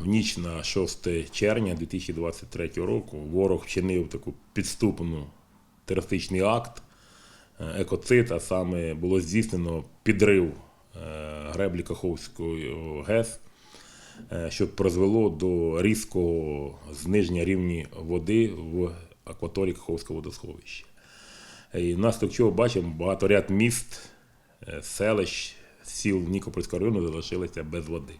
В ніч на 6 червня 2023 року ворог вчинив таку підступну терористичний акт, е, екоцид, а саме було здійснено підрив е, греблі Каховської ГЕС, е, що призвело до різкого зниження рівня води в акваторії Каховського водосховища. І внаслідок чого бачимо, багато ряд міст, селищ, сіл Нікопольського району залишилися без води.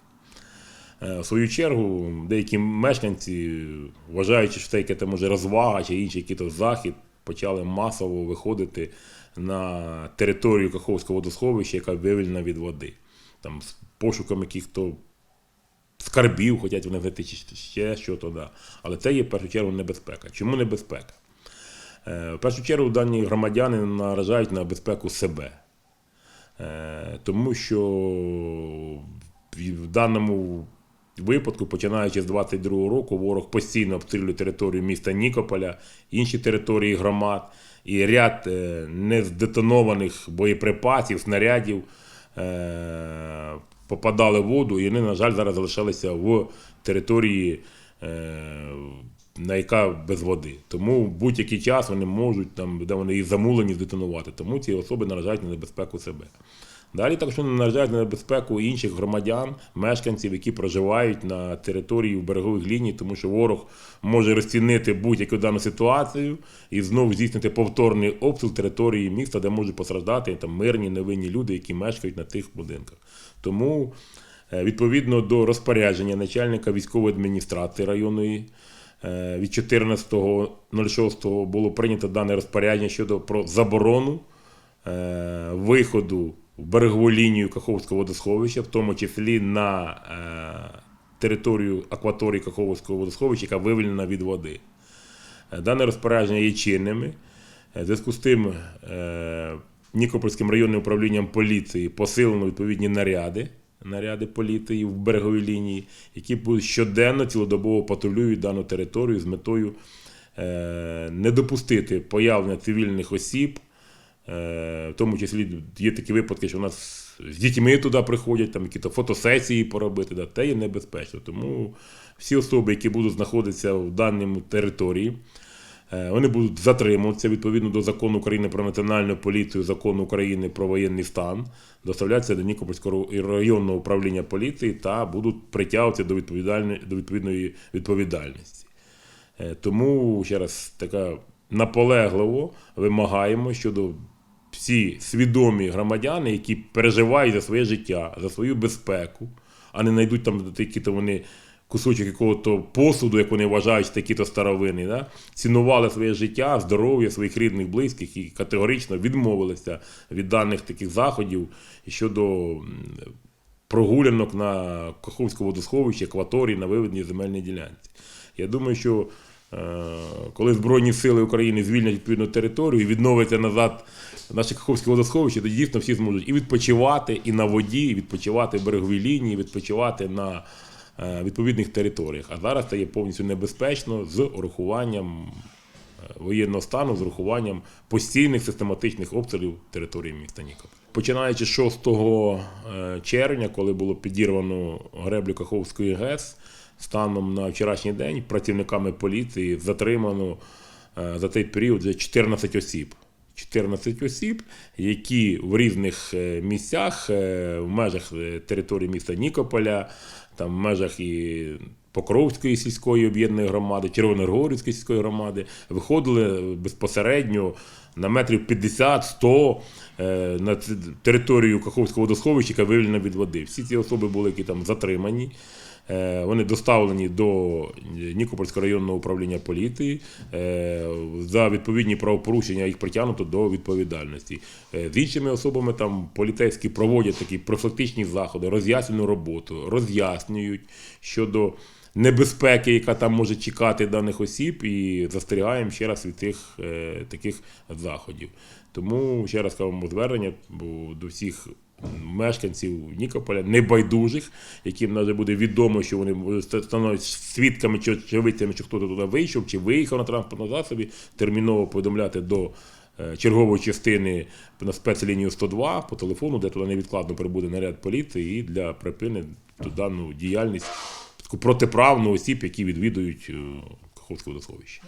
Е, В свою чергу, деякі мешканці, вважаючи, що це якась може розвага чи інший якийсь захід, почали масово виходити на територію Каховського водосховища, яка вивільнена від води. Там з пошуком яких-то скарбів, хочуть вони знайти чи ще що то да. Але це є в першу чергу небезпека. Чому небезпека? Е, В першу чергу дані громадяни наражають на безпеку себе. Е, Тому що в даному випадку, починаючи з 22 року, ворог постійно обстрілює територію міста Нікополя, інші території громад і ряд е, нездетонованих боєприпасів, снарядів е, попадали в воду, і вони, на жаль, зараз залишалися в території, е, на яка без води. Тому в будь-який час вони можуть, там, де вони і замулені, здетонувати. Тому ці особи наражають на небезпеку себе. Далі також вони наражають на небезпеку інших громадян, мешканців, які проживають на території берегових ліній, тому що ворог може розцінити будь-яку дану ситуацію і знову здійснити повторний обстріл території міста, де можуть постраждати там мирні невинні люди, які мешкають на тих будинках. Тому е, відповідно до розпорядження начальника військової адміністрації районної. е, Від 14.06 було прийнято дане розпорядження щодо про заборону е, виходу в берегову лінію Каховського водосховища, в тому числі на е, територію акваторії Каховського водосховища, яка вивільнена від води. Е, Дане розпорядження є чинними. Е, зв'язку з тим е, Нікопольським районним управлінням поліції посилено відповідні наряди, наряди поліції в береговій лінії, які щоденно цілодобово патрулюють дану територію з метою е, не допустити появлення цивільних осіб. Е, В тому числі є такі випадки, що у нас з дітьми туди приходять, там якісь фотосесії поробити. Да, те є небезпечно. Тому всі особи, які будуть знаходитися в даному території, е, вони будуть затримуватися відповідно до закону України про національну поліцію, закону України про воєнний стан, доставлятися до Нікопольського районного управління поліції та будуть притягуватися до, до відповідної відповідальності. Е, Тому ще раз така наполегливо вимагаємо щодо всі свідомі громадяни, які переживають за своє життя, за свою безпеку, а не знайдуть там такі-то вони кусочок якого-то посуду, як вони вважають, такі-то старовини, да? цінували своє життя, здоров'я своїх рідних, близьких і категорично відмовилися від даних таких заходів щодо прогулянок на Каховському водосховищі, акваторії на виведеній земельній ділянці. Я думаю, що коли Збройні Сили України звільнять відповідну територію і відновиться назад наше Каховське водосховище, тоді дійсно всі зможуть і відпочивати і на воді, і відпочивати в береговій лінії, відпочивати на е, відповідних територіях. А зараз це є повністю небезпечно з урахуванням е, воєнного стану, з урахуванням постійних систематичних обстрілів території міста Нікополь. Починаючи з 6 е, червня, коли було підірвано греблю Каховської ГЕС, станом на вчорашній день працівниками поліції затримано е, за цей період вже 14 осіб. 14 осіб, які в різних е, місцях, е, в межах території міста Нікополя, там в межах і Покровської сільської об'єднаної громади, Червоногорівської сільської громади, виходили безпосередньо на метрів 50-100 е, на територію Каховського водосховища, яка вивільнена від води. Всі ці особи були які там затримані. Е, Вони доставлені до Нікопольського районного управління поліції. Е, За відповідні правопорушення їх притягнуто до відповідальності. Е, З іншими особами там поліцейські проводять такі профілактичні заходи, роз'яснюють роботу, роз'яснюють щодо небезпеки, яка там може чекати даних осіб, і застерігаємо ще раз від тих таких заходів. Тому ще раз кажемо звернення до всіх мешканців Нікополя, небайдужих, яким навіть буде відомо, що вони становлять свідками чи очевидцями, що хтось туди вийшов чи виїхав на транспортному засобі, терміново повідомляти до е, чергової частини на спецлінію 102 по телефону, де туди невідкладно прибуде наряд поліції і для припинення дану діяльність таку протиправну осіб, які відвідують е, Каховське водосховище.